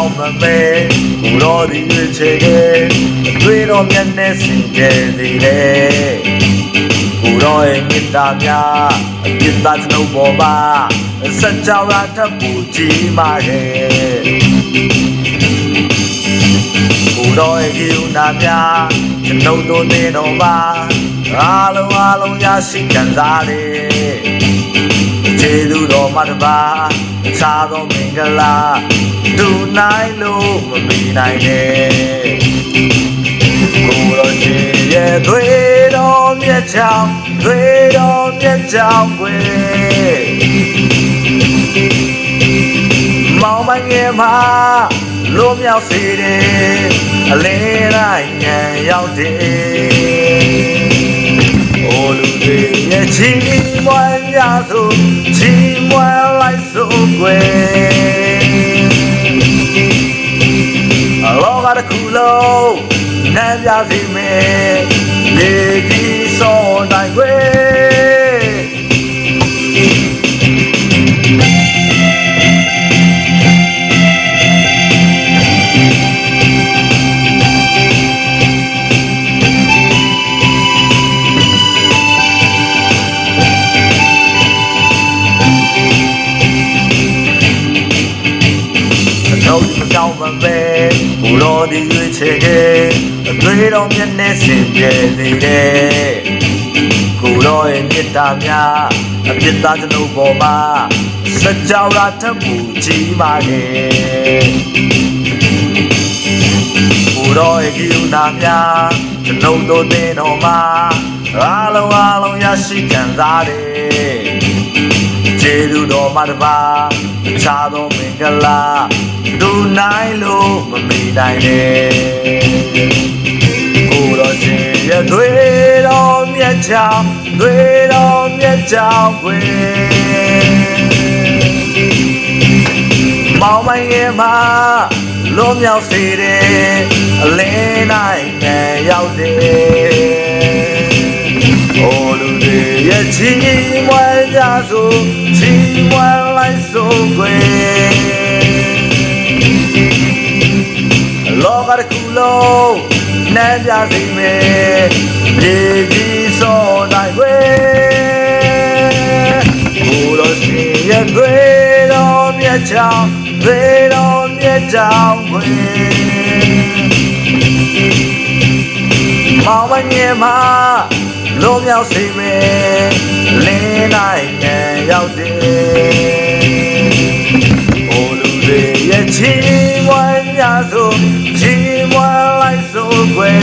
ကြောင်မမဲဘူတော်ဒီရွေချေကေတွေ့တော်မျက်နဲ့စင်ကြယ်သေးတယ်ဘူတော်ရဲ့မေတ္တာများအပြစ်သားကျွန်ုပ်ပေါ်မှာစัจ java ထပ်ပူကြီးမာရဲ့ဘူတော်ရဲ့ကိူနာများကျွန်ုပ်တို့နေတော်မှာအားလုံးအားလုံးရရှိခံစားတယ်ကျေးဇူးတော်မှာတပါ ခြားသောမင်္ဂလာဒူနိုင်လို့မမီနိုင်နဲ့ကိုတော်ရှင်ရဲ့သွေးတော်မြတ်ချောင်းသွေးတော်မြတ်ချောင်းွယ်မောင်မငယ်မှာလိုမြောက်စေတယ်အလင်းတိုင်းညံရောက်တယ်အိုလူတွေရဲ့ချီးမွမ်းကြသို့ချီး မွမ်းလိုက်စို့ကွယ်အလောကတစ်ခုလုံးနမ်းပြစီမယ်မြေကြီး တော့ဒီကြောင်မပဲဘူတော်ဒီရွေချေကေအသွေးတော်မျက်နဲ့စင်ကြယ်သေးတယ်ကိုတော်ရဲ့မေတ္တာများအပြစ်သားကျွန်ုပ်ပေါ်မှာစัจ java ထပ်ပူကြီးပါရဲ့ဘူတော်ရဲ့ကိူနာများကျွန်ုပ်တို့တင်တော်မှာအားလုံးအားလုံးရရှိခံစားတယ် ကျေးဇူးတော်မှာတပါခြားသောမင်္ဂလာဒူနိုင်လို့မမီနိုင်နဲ့ကိုတော်ရှင်ရဲ့သွေးတော်မြတ်ချောင်းသွေးတော်မြတ်ချောင်းွယ်မောင်မငယ်မှာလုံးမြောက်စေတယ်အလင်းနိုင်နဲ့ရောက်တယ်အိုလူတွေရဲ့ချီး မွမ်းကြစို့ချီးမွမ်းလိုက်စို့ကွယ်လောကတစ်ခုလုံးနမ်းပြစီမယ်မြေကြီးစောနိုင်ကွယ်ကိုလိုရှင်ရဲ့ သွေးတော်မြတ်ချောင်းသွေးတော်မြတ်ချောင်းကွယ်မောင်မငယ်မှာလုံးမြောက်စေမယ်လင်းနိုင်ငယ်ရောက်တယ်။အိုလူတွေရဲ့ချီးမွမ်းကြစို့ချီးမွမ်းလိုက်စို့ကွယ်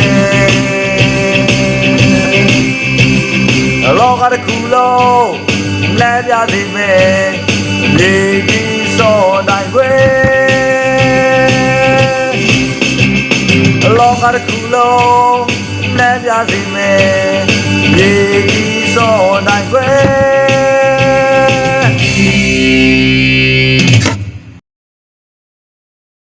အလောကတစ်ခုလုံးလဲပြစေမယ်မြေကြီးစောနိုင်ကွယ်အလောကတစ်ခုလုံးလမ်းပြစီမယ် မြေကြီးစောနိုင်ွ